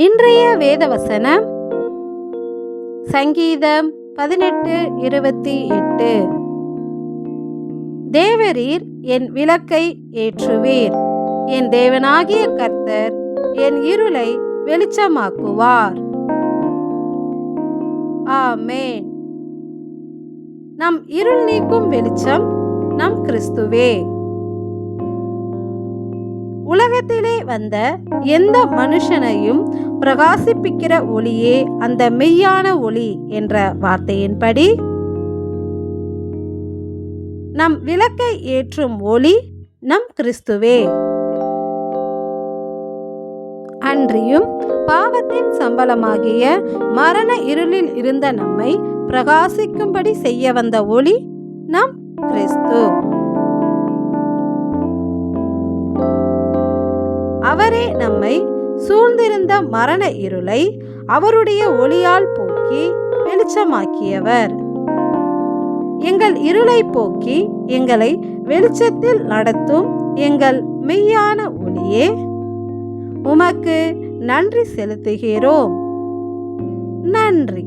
இன்றைய வேதவசனம் சங்கீதம் பதினெட்டு இருபத்தி எட்டு. தேவரீர் என் விளக்கை ஏற்றுவீர். என் தேவனாகிய கர்த்தர் என் இருளை வெளிச்சமாக்குவார். ஆமேன். நம் இருள் நீக்கும் வெளிச்சம் நம் கிறிஸ்துவே. உலகத்திலே வந்த எந்த மனுஷனையும் பிரகாசிப்பிக்கிற ஒளியே அந்த மெய்யான ஒளி என்ற வார்த்தையின்படி. நம் விளக்கை ஏற்றும் ஒளி நம் கிறிஸ்துவே. அன்றியும் பாவத்தின் சம்பளமாகிய மரண இருளில் இருந்த நம்மை பிரகாசிக்கும்படி செய்ய வந்த ஒளி நம் கிறிஸ்து. அவரே நம்மை சூழ்ந்திருந்த மரண இருளை அவருடைய ஒளியால் போக்கி வெளிச்சமாக்கியவர். எங்கள் இருளை போக்கி எங்களை வெளிச்சத்தில் நடத்தும் எங்கள் மெய்யான ஒளியே உமக்கு நன்றி செலுத்துகிறோம். நன்றி.